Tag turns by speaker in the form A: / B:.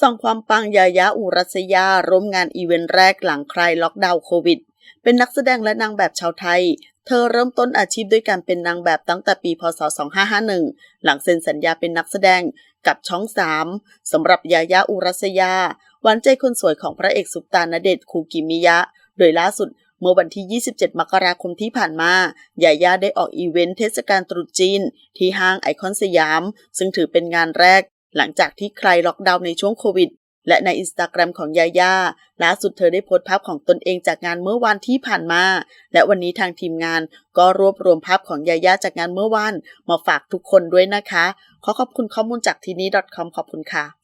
A: ส่องความปังยายาอุรัสยาร่วมงานอีเวนต์แรกหลังคลายล็อกดาวน์โควิด เป็นนักแสดงและนางแบบชาวไทย เธอเริ่มต้นอาชีพด้วยการเป็นนางแบบตั้งแต่ปี พศ 2551 หลังเซ็นสัญญาเป็นนักแสดงกับช่อง 3สำหรับยายาอุรัสยาหวานใจคนสวยของพระเอกสุปตาณเดชคูกิมิยะ โดยล่าสุดเมื่อวันที่ 27 มกราคมที่ผ่านมา ยาย่าได้ออกอีเวนต์เทศกาลตรุษจีน ที่ห้างไอคอนสยาม ซึ่งถือเป็นงานแรก หลังจากที่ใครล็อกดาวน์ในช่วงโควิด และในอินสตาแกรมของยาย่าล่าสุดเธอได้โพสต์ภาพของตนเองจากงานเมื่อวันที่ผ่านมา และวันนี้ทางทีมงานก็รวบรวมภาพของยาย่าจากงานเมื่อวานมาฝากทุกคนด้วยนะคะ ขอขอบคุณข้อมูลจากทีนี้ .com ขอบคุณค่ะ